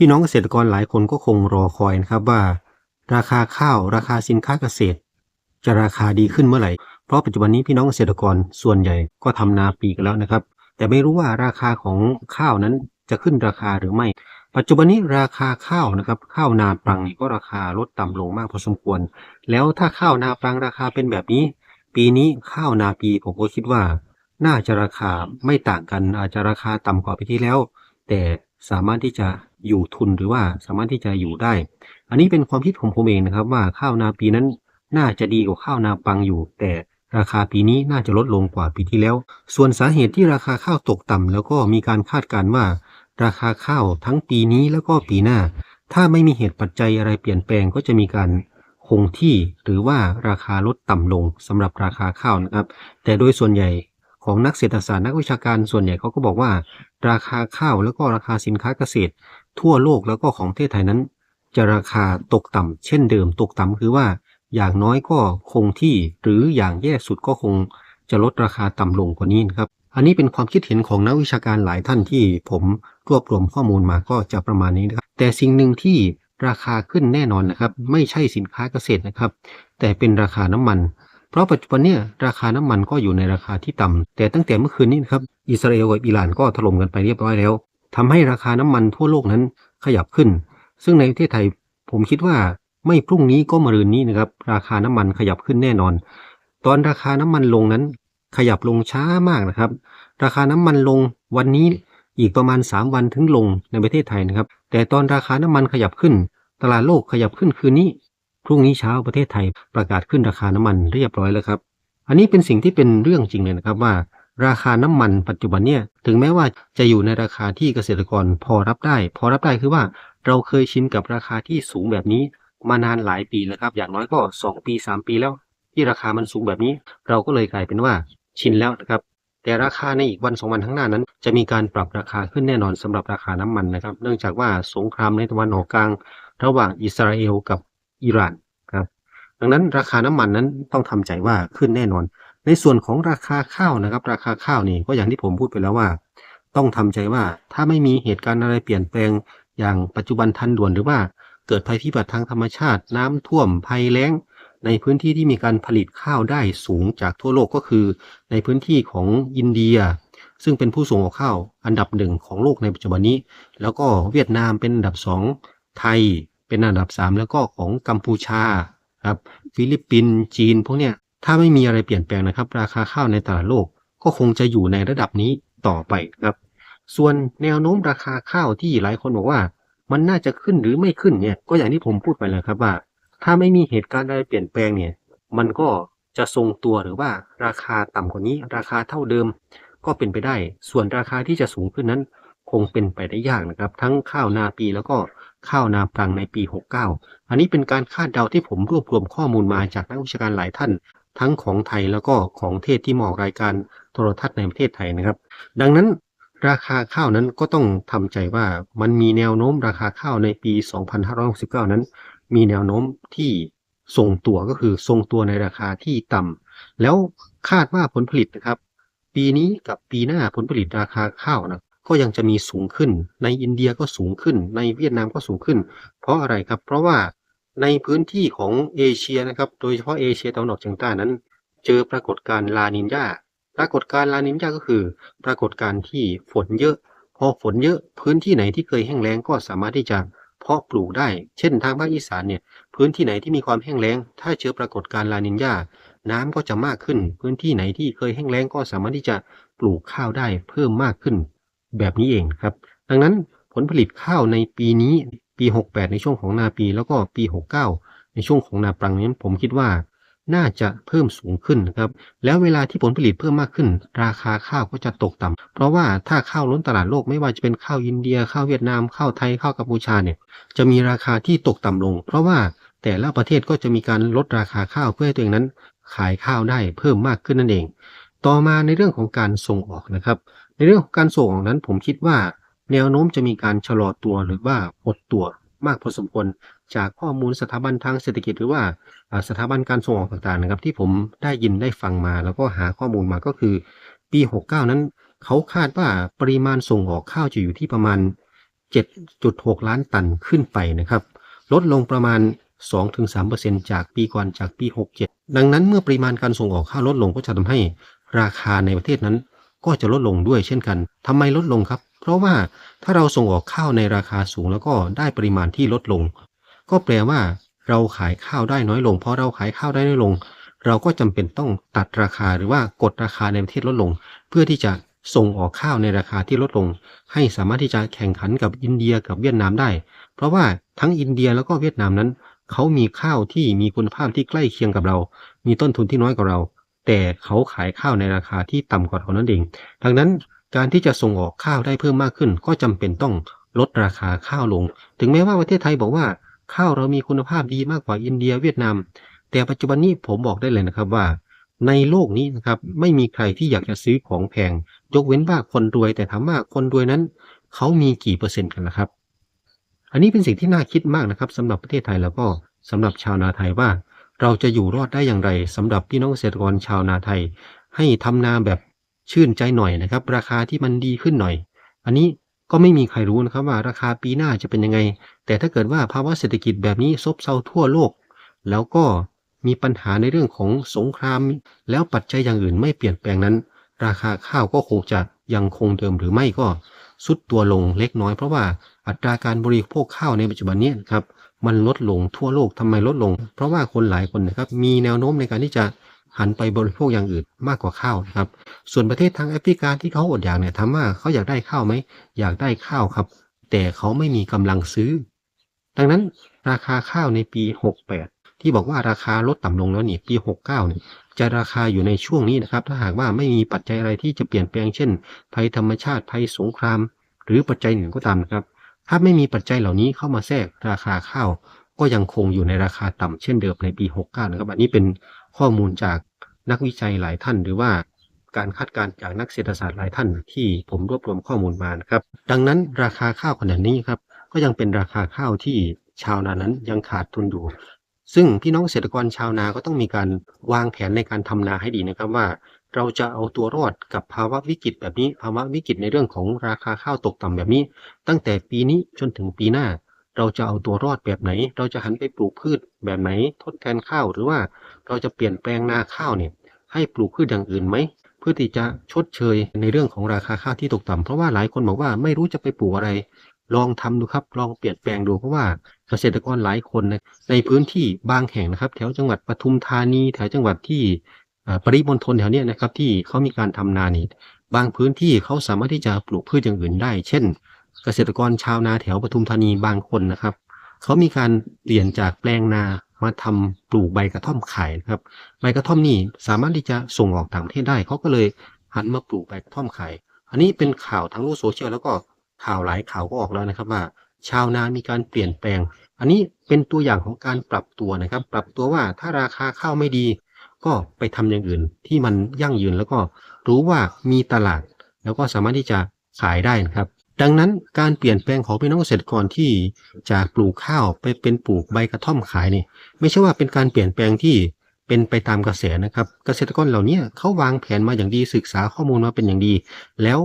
พี่น้องเกษตรกรหลายคนก็คงรอคอยนะครับว่า ราคาข้าวราคาสินค้าเกษตร จะราคาดีขึ้นเมื่อไหร่ เพราะปัจจุบันนี้พี่น้องเกษตรกรส่วนใหญ่ก็ทำนาปีกันแล้วนะครับ แต่ไม่รู้ว่าราคาของข้าวนั้นจะขึ้นราคาหรือไม่ ปัจจุบันนี้ราคาข้าวนะครับ ข้าวนาปรังก็ราคาลดต่ำลงมากพอสมควร แล้วถ้าข้าวนาปรังราคาเป็นแบบนี้ ปีนี้ข้าวนาปีผมก็คิดว่า น่าจะราคาไม่ต่างกันอาจจะราคาต่ำกว่าปีที่แล้ว แต่สามารถที่จะ อยู่ทุนหรือว่าสามารถที่จะอยู่ได้ อันนี้เป็นความคิดของผมเองนะครับ ว่าข้าวนาปีนั้นน่าจะดีกว่าข้าวนาปังอยู่ แต่ราคาปีนี้น่าจะลดลงกว่าปีที่แล้ว ส่วนสาเหตุที่ราคาข้าวตกต่ำแล้วก็มีการคาดการณ์ว่า ราคาข้าวทั้งปีนี้แล้วก็ปีหน้า ถ้าไม่มีเหตุปัจจัยอะไรเปลี่ยนแปลงก็จะมีการคงที่หรือว่าราคาลดต่ำลงสำหรับราคาข้าวนะครับ แต่โดยส่วนใหญ่ของนักเศรษฐศาสตร์นักวิชาการส่วนใหญ่เขาก็บอกว่า ราคาข้าวแล้วก็ราคาสินค้าเกษตร ทั่วโลกแล้วก็ของประเทศไทยนั้น จะราคาตกต่ำเช่นเดิมตกต่ำคือว่าอย่างน้อยก็คงที่หรืออย่างแย่สุดก็คงจะลดราคาต่ำลงกว่านี้นะครับ อันนี้เป็นความคิดเห็นของนักวิชาการหลายท่านที่ผมรวบรวมข้อมูลมาก็จะประมาณนี้นะครับ แต่สิ่งหนึ่งที่ราคาขึ้นแน่นอนนะครับ ไม่ใช่สินค้าเกษตรนะครับ แต่เป็นราคาน้ำมัน เพราะปัจจุบันเนี่ยราคาน้ำมันก็อยู่ในราคาที่ต่ำแต่ตั้งแต่เมื่อคืนนี้นครับอิสราเอลกับอิหร่านก็ถล่มกันไปเรียบร้อยแล้ว ทำให้ราคาน้ำมันทั่วโลกนั้นขยับขึ้น ซึ่งในประเทศไทยผมคิดว่าไม่พรุ่งนี้ก็มะรืนนี้นะครับ ราคาน้ำมันขยับขึ้นแน่นอน ตอนราคาน้ำมันลงนั้น ขยับลงช้ามากนะครับ ราคาน้ำมันลงวันนี้อีกประมาณ 3 วันถึงลงในประเทศไทยนะครับ แต่ตอนราคาน้ำมันขยับขึ้น ตลาดโลกขยับขึ้นคืนนี้พรุ่งนี้เช้าประเทศไทยประกาศขึ้นราคาน้ำมันเรียบร้อยแล้วครับ อันนี้เป็นสิ่งที่เป็นเรื่องจริงเลยนะครับว่า ราคาน้ำมันปัจจุบันเนี่ยถึงแม้ว่าจะอยู่ในราคาที่เกษตรกรพอรับได้ พอรับได้คือว่าเราเคยชินกับราคาที่สูงแบบนี้มานานหลายปีแล้วครับ อย่างน้อยก็ 2 ปี 3 ปีแล้ว ที่ราคามันสูงแบบนี้ เราก็เลยกลายเป็นว่าชินแล้วนะครับ แต่ราคาในอีกวันสองวันข้างหน้านั้น จะมีการปรับราคาขึ้นแน่นอนสำหรับราคาน้ำมันนะครับ เนื่องจากว่าสงครามในตะวันออกกลาง ระหว่างอิสราเอลกับอิหร่านครับ ดังนั้นราคาน้ำมันนั้นต้องทำใจว่าขึ้นแน่นอน ในส่วนของราคาข้าวนะครับ ราคาข้าวนี่ก็อย่างที่ผมพูดไปแล้วว่า ต้องทำใจว่าถ้าไม่มีเหตุการณ์อะไรเปลี่ยนแปลงอย่างปัจจุบันทันด่วนหรือว่าเกิดภัยพิบัติทางธรรมชาติ น้ำท่วมภัยแล้ง ในพื้นที่ที่มีการผลิตข้าวได้สูงจากทั่วโลกก็คือ ในพื้นที่ของอินเดีย ซึ่งเป็นผู้ส่งออกข้าวอันดับหนึ่งของโลกในปัจจุบันนี้ แล้วก็เวียดนามเป็นอันดับสองไทยเป็นอันดับสามแล้วก็ของกัมพูชาครับฟิลิปปินส์จีนพวกเนี้ย ถ้าไม่มีอะไรเปลี่ยนแปลงนะครับ ราคาข้าวในตลาดโลกก็คงจะอยู่ในระดับนี้ต่อไปครับ ส่วนแนวโน้มราคาข้าวที่หลายคนบอกว่า มันน่าจะขึ้นหรือไม่ขึ้นเนี่ย ก็อย่างที่ผมพูดไปแล้วครับว่า ถ้าไม่มีเหตุการณ์อะไรเปลี่ยนแปลงเนี่ย มันก็จะทรงตัวหรือว่าราคาต่ำกว่านี้ ราคาเท่าเดิมก็เป็นไปได้ ส่วนราคาที่จะสูงขึ้นนั้น คงเป็นไปได้ยากนะครับ ทั้งข้าวนาปีแล้วก็ข้าวนาปรังในปี 69 อันนี้เป็นการคาดเดาที่ผมรวบรวมข้อมูลมาจากนักวิชาการหลายท่าน ทั้งของไทยแล้วก็ของเทศที่มาออกรายการโทรทัศน์ในประเทศไทยนะครับ ดังนั้นราคาข้าวนั้นก็ต้องทำใจว่ามันมีแนวโน้มราคาข้าวในปี 2569 นั้น มีแนวโน้มที่ทรงตัวก็คือทรงตัวในราคาที่ต่ำแล้วคาดว่าผลผลิตนะครับ ปีนี้กับปีหน้าผลผลิตราคาข้าวนะก็ยังจะมีสูงขึ้น ในอินเดียก็สูงขึ้น ในเวียดนามก็สูงขึ้น เพราะอะไรครับ เพราะว่า ในพื้นที่ของเอเชียนะครับโดยเฉพาะเอเชียตะวันออกเฉียงใต้นั้น เจอปรากฏการณ์ลานินญาปรากฏการณ์ลานินญาก็คือ ปรากฏการณ์ที่ฝนเยอะ พอฝนเยอะพื้นที่ไหนที่เคยแห้งแล้งก็สามารถที่จะเพาะปลูกได้ เช่นทางภาคอีสานเนี่ยพื้นที่ไหนที่มีความแห้งแล้ง ถ้าเจอปรากฏการณ์ลานินญาน้ำก็จะมากขึ้น พื้นที่ไหนที่เคยแห้งแล้งก็สามารถที่จะปลูกข้าวได้เพิ่มมากขึ้น แบบนี้เองครับ ดังนั้นผลผลิตข้าวในปีนี้ ปี 68 ในช่วงของนาปี แล้วก็ปี 69 ในช่วงของนาปรังนี้ผมคิดว่าน่าจะเพิ่มสูงขึ้นนะครับ แล้วเวลาที่ผลผลิตเพิ่มมากขึ้น ราคาข้าวก็จะตกต่ำเพราะว่าถ้าข้าวล้นตลาดโลกไม่ว่าจะเป็นข้าวอินเดีย ข้าวเวียดนาม ข้าวไทย ข้าวกัมพูชาเนี่ย จะมีราคาที่ตกต่ำลง เพราะว่าแต่ละประเทศก็จะมีการลดราคาข้าวเพื่อให้ตัวเองนั้น ขายข้าวได้เพิ่มมากขึ้นนั่นเอง ต่อมาในเรื่องของการส่งออกนะครับ ในเรื่องของการส่งออกนั้นผมคิดว่า แนวโน้มจะมีการชะลอตัวหรือว่าหดตัวมากพอสมควรจากข้อมูลสถาบันทางเศรษฐกิจหรือว่าสถาบันการส่งออกต่างๆนะครับ ที่ผมได้ยินได้ฟังมา แล้วก็หาข้อมูลมาก็คือ ปี 69 นั้น เขาคาดว่าปริมาณส่งออกข้าวจะอยู่ที่ประมาณ 7.6 ล้านตันขึ้นไปนะครับ ลดลงประมาณ 2-3%จากปีก่อนจากปี 67 ดังนั้นเมื่อปริมาณการส่งออกข้าวลดลงก็จะทำให้ราคาในประเทศนั้น ก็จะลดลงด้วยเช่นกันทำไมลดลงครับ ราะว่าถ้าเราส่งออกข้าวในราคาสูงแล้วก็ได้ปริมาณที่ลดลง ก็แปลว่าเราขายข้าวได้น้อยลง เพราะเราขายข้าวได้น้อยลง เราก็จำเป็นต้องตัดราคาหรือว่ากดราคาในประเทศลดลง เพื่อที่จะส่งออกข้าวในราคาที่ลดลง ให้สามารถที่จะแข่งขันกับอินเดียกับเวียดนามได้ เพราะว่าทั้งอินเดียแล้วก็เวียดนามนั้น เขามีข้าวที่มีคุณภาพที่ใกล้เคียงกับเรา มีต้นทุนที่น้อยกว่าเรา แต่เขาขายข้าวในราคาที่ต่ำกว่าเรานั่นเอง ดังนั้น การที่จะส่งออกข้าวได้เพิ่มมากขึ้น ก็จำเป็นต้องลดราคาข้าวลง ถึงแม้ว่าประเทศไทยบอกว่า ข้าวเรามีคุณภาพดีมากกว่าอินเดียเวียดนาม แต่ปัจจุบันนี้ผมบอกได้เลยนะครับว่า ในโลกนี้นะครับไม่มีใครที่อยากจะซื้อของแพง ยกเว้นว่าคนรวยแต่ถามว่าคนรวยนั้น เขามีกี่เปอร์เซ็นต์กันนะครับ อันนี้เป็นสิ่งที่น่าคิดมากนะครับสำหรับประเทศไทยแล้วก็สำหรับชาวนาไทยว่า เราจะอยู่รอดได้อย่างไรสำหรับพี่น้องเกษตรกรชาวนาไทย ให้ทำนาแบบ ชื่นใจหน่อยนะครับ ราคาที่มันดีขึ้นหน่อย อันนี้ก็ไม่มีใครรู้นะครับว่าราคาปีหน้าจะเป็นยังไง แต่ถ้าเกิดว่าภาวะเศรษฐกิจแบบนี้ซบเซาทั่วโลก แล้วก็มีปัญหาในเรื่องของสงคราม แล้วปัจจัยอย่างอื่นไม่เปลี่ยนแปลงนั้น ราคาข้าวก็คงจะยังคงเดิมหรือไม่ก็สุดตัวลงเล็กน้อยเพราะว่าอัตราการบริโภคข้าวในปัจจุบันนี้นครับมันลดลงทั่วโลกทำไมลดลง เพราะว่าคนหลายคนนะครับมีแนวโน้มในการที่จะ หันไปบริโภคอย่างอื่นมากกว่าข้าวนะครับ ส่วนประเทศทางแอฟริกาที่เขาอดอยากเนี่ยถามว่าเขาอยากได้ข้าวไหมอยากได้ข้าวครับ แต่เขาไม่มีกำลังซื้อ ดังนั้นราคาข้าวในปี 68 ที่บอกว่าราคาลดต่ำลงแล้วนี่ปี 69เนี่ยจะราคาอยู่ในช่วงนี้นะครับ ถ้าหากว่าไม่มีปัจจัยอะไรที่จะเปลี่ยนแปลงเช่น ภัยธรรมชาติภัยสงคราม หรือปัจจัยหนึ่งก็ตามนะครับ ถ้าไม่มีปัจจัยเหล่านี้เข้ามาแทรกราคาข้าวก็ยังคงอยู่ในราคาต่ำเช่นเดิมในปี 69 นะครับ อันนี้เป็น ข้อมูลจากนักวิจัยหลายท่าน หรือว่าการคาดการณ์จากนักเศรษฐศาสตร์หลายท่านที่ผมรวบรวมข้อมูลมานะครับ ดังนั้นราคาข้าวขนาดนี้ครับก็ยังเป็นราคาข้าวที่ชาวนานั้นยังขาดทุนอยู่ ซึ่งพี่น้องเกษตรกรชาวนาก็ต้องมีการวางแผนในการทำนาให้ดีนะครับว่า เราจะเอาตัวรอดกับภาวะวิกฤตแบบนี้ภาวะวิกฤตในเรื่องของราคาข้าวตกต่ำแบบนี้ ตั้งแต่ปีนี้จนถึงปีหน้า เราจะเอาตัวรอดแบบไหน เราจะหันไปปลูกพืชแบบไหน ทดแทนข้าวหรือว่าเราจะเปลี่ยนแปลงนาข้าวเนี่ยให้ปลูกพืชอย่างอื่นไหมเพื่อที่จะชดเชยในเรื่องของราคาข้าวที่ตกต่ำเพราะว่าหลายคนบอกว่าไม่รู้จะไปปลูกอะไร ลองทำดูครับ ลองเปลี่ยนแปลงดูเพราะว่าเกษตรกรหลายคนในพื้นที่บางแห่งนะครับ แถวจังหวัดปทุมธานีแถวจังหวัดที่ปริมณฑลแถวนี้นะครับที่เขามีการทำนานี่บางพื้นที่เขาสามารถที่จะปลูกพืชอย่างอื่นได้ เช่น เกษตรกรชาวนาแถวปทุมธานีบางคนนะครับ เขามีการเปลี่ยนจากแปลงนามาทำปลูกใบกระท่อมขายนะครับ ใบกระท่อมนี่สามารถที่จะส่งออกต่างประเทศได้ เขาก็เลยหันมาปลูกใบกระท่อมขาย อันนี้เป็นข่าวทั้งโลกโซเชียลแล้วก็ข่าวหลายข่าวก็ออกแล้วนะครับว่า ชาวนามีการเปลี่ยนแปลง อันนี้เป็นตัวอย่างของการปรับตัวนะครับ ปรับตัวว่าถ้าราคาข้าวไม่ดี ก็ไปทำอย่างอื่นที่มันยั่งยืนแล้วก็รู้ว่ามีตลาด แล้วก็สามารถที่จะขายได้นะครับ ดังนั้นการเปลี่ยนแปลงของพี่น้องเกษตรกรที่จากปลูกข้าวไปเป็นปลูกใบกระท่อมขายนี่ไม่ใช่ว่าเป็นการเปลี่ยนแปลงที่เป็นไปตามกระแสนะครับ เกษตรกรเหล่านี้เขาวางแผนมาอย่างดีศึกษาข้อมูลมาเป็นอย่างดี แล้ว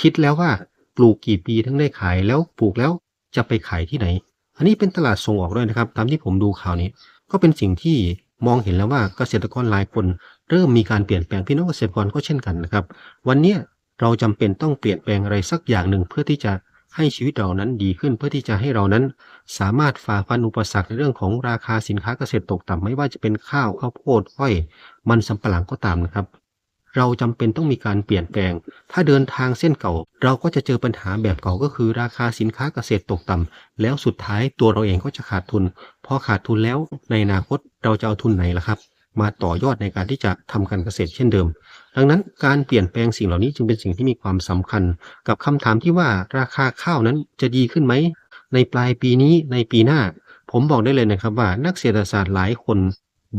คิดแล้วว่าปลูกกี่ปีถึงได้ขายแล้วปลูกแล้วจะไปขายที่ไหน อันนี้เป็นตลาดส่งออกด้วยนะครับ ตามที่ผมดูข่าวนี้ ก็เป็นสิ่งที่มองเห็นแล้วว่าเกษตรกรหลายคน เริ่มมีการเปลี่ยนแปลงพี่น้องเกษตรกรก็เช่นกันนะครับ วันนี้ เราจำเป็นต้องเปลี่ยนแปลงอะไรสักอย่างหนึ่งเพื่อที่จะให้ชีวิตเรานั้นดีขึ้นเพื่อที่จะให้เรานั้น สามารถฝ่าฟันอุปสรรคในเรื่องของราคาสินค้าเกษตรตกต่ำไม่ว่าจะเป็นข้าวข้าวโพดอ้อย มันสำปะหลังก็ตามนะครับ เราจำเป็นต้องมีการเปลี่ยนแปลง ถ้าเดินทางเส้นเก่า เราก็จะเจอปัญหาแบบเก่าก็คือ ราคาสินค้าเกษตรตกต่ำแล้วสุดท้ายตัวเราเองก็จะขาดทุน พอขาดทุนแล้วในอนาคตเราจะเอาทุนไหนล่ะครับ มาต่อยอดในการที่จะทำการเกษตรเช่นเดิม ดังนั้นการเปลี่ยนแปลงสิ่งเหล่านี้จึงเป็นสิ่งที่มีความสำคัญ กับคำถามที่ว่าราคาข้าวนั้นจะดีขึ้นไหมในปลายปีนี้ในปีหน้า ผมบอกได้เลยนะครับว่านักเศรษฐศาสตร์หลายคน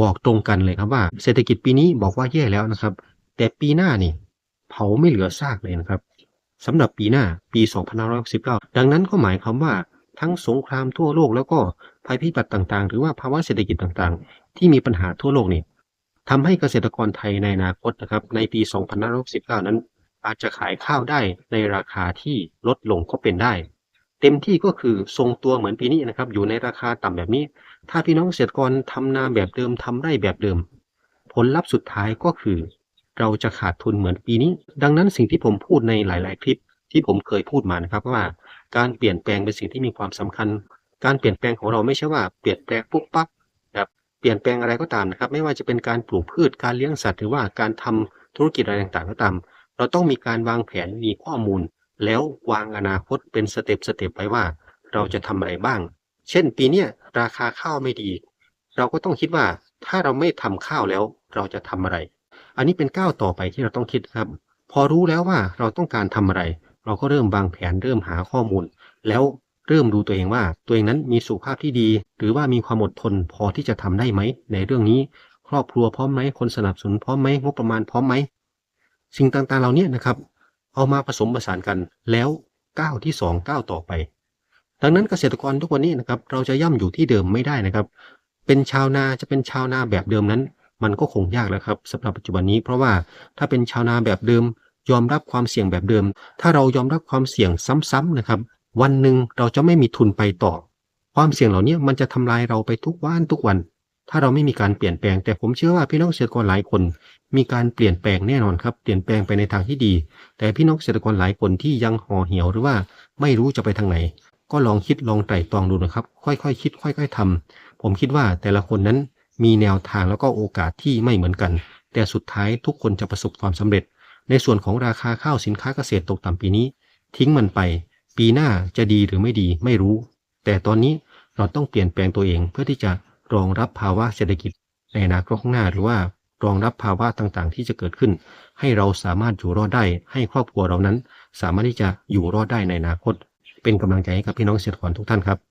บอกตรงกันเลยครับว่า เศรษฐกิจปีนี้บอกว่าแย่แล้วนะครับ แต่ปีหน้านี่เผาไม่เหลือซากเลยนะครับสำหรับปีหน้าปี 2569ดังนั้นก็หมายความว่าทั้งสงครามทั่วโลกแล้วก็ภัยพิบัติต่างๆ หรือว่าภาวะเศรษฐกิจต่างๆ ที่มีปัญหาทั่วโลกนี่ ทำให้เกษตรกรไทยในอนาคตนะครับในปี 2569 นั้น อาจจะขายข้าวได้ในราคาที่ลดลงก็เป็นได้ เต็มที่ก็คือทรงตัวเหมือนปีนี้นะครับ อยู่ในราคาต่ำแบบนี้ ถ้าพี่น้องเกษตรกรทำนาแบบเดิมทำไร่แบบเดิม ผลลัพธ์สุดท้ายก็คือ เราจะขาดทุนเหมือนปีนี้ ดังนั้นสิ่งที่ผมพูดในหลาย ๆ คลิปที่ผมเคยพูดมานะครับว่า การเปลี่ยนแปลงเป็นสิ่งที่มีความสำคัญ การเปลี่ยนแปลงของเราไม่ใช่ว่าเปลี่ยนแปลงปุ๊บปั๊บ เปลี่ยนแปลงอะไรก็ตามนะครับ ไม่ว่าจะเป็นการปลูกพืชการเลี้ยงสัตว์ หรือว่าการทำธุรกิจอะไรต่างๆก็ตาม เราต้องมีการวางแผนมีข้อมูล แล้ววางอนาคตเป็นสเต็ปสเต็ปไว้ว่า เราจะทำอะไรบ้าง เช่น ปีเนี้ยราคาข้าวไม่ดี เราก็ต้องคิดว่าถ้าเราไม่ทำข้าวแล้วเราจะทำอะไร อันนี้เป็นก้าวต่อไปที่เราต้องคิดครับ พอรู้แล้วว่าเราต้องการทำอะไร เราก็เริ่มวางแผนเริ่มหาข้อมูล แล้ว เริ่มดูตัวเองว่า ตัวเองนั้นมีสุขภาพที่ดี หรือว่ามีความอดทนพอที่จะทำได้ไหม ในเรื่องนี้ครอบครัวพร้อมไหมคนสนับสนุนพร้อมไหมงบประมาณพร้อมไหมสิ่งต่างๆเหล่านี้นะครับ เอามาผสมผสานกันแล้วก้าวที่สองก้าวต่อไป ดังนั้นเกษตรกรทุกวันนี้นะครับ เราจะย่ำอยู่ที่เดิมไม่ได้นะครับ เป็นชาวนาจะเป็นชาวนาแบบเดิมนั้น มันก็คงยากแล้วครับสำหรับปัจจุบันนี้ เพราะว่าถ้าเป็นชาวนาแบบเดิม ยอมรับความเสี่ยงแบบเดิม ถ้าเรายอมรับความเสี่ยงซ้ำๆนะครับ วันหนึ่งเราจะไม่มีทุนไปต่อ ความเสี่ยงเหล่านี้มันจะทำลายเราไปทุกวันทุกวัน ถ้าเราไม่มีการเปลี่ยนแปลง แต่ผมเชื่อว่าพี่น้องเกษตรกรหลายคน มีการเปลี่ยนแปลงแน่นอนครับ เปลี่ยนแปลงไปในทางที่ดี แต่พี่น้องเกษตรกรหลายคนที่ยังห่อเหี่ยวหรือว่าไม่รู้จะไปทางไหน ก็ลองคิดลองไตร่ตรองดูนะครับ ค่อยๆคิด ค่อย ๆทำผมคิดว่าแต่ละคนนั้นมีแนวทางแล้วก็โอกาสที่ไม่เหมือนกัน แต่สุดท้ายทุกคนจะประสบความสำเร็จ ในส่วนของราคาข้าวสินค้าเกษตรตกต่ำปีนี้ ทิ้งมันไป ปีหน้าจะดีหรือไม่ดีไม่รู้ แต่ตอนนี้เราต้องเปลี่ยนแปลงตัวเองเพื่อที่จะรองรับภาวะเศรษฐกิจ ในอนาคตข้างหน้าหรือว่ารองรับภาวะต่างๆ ที่จะเกิดขึ้น ให้เราสามารถอยู่รอดได้ ให้ครอบครัวเรานั้น สามารถที่จะอยู่รอดได้ในอนาคต เป็นกำลังใจให้กับพี่น้องเกษตรกรทุกท่านครับ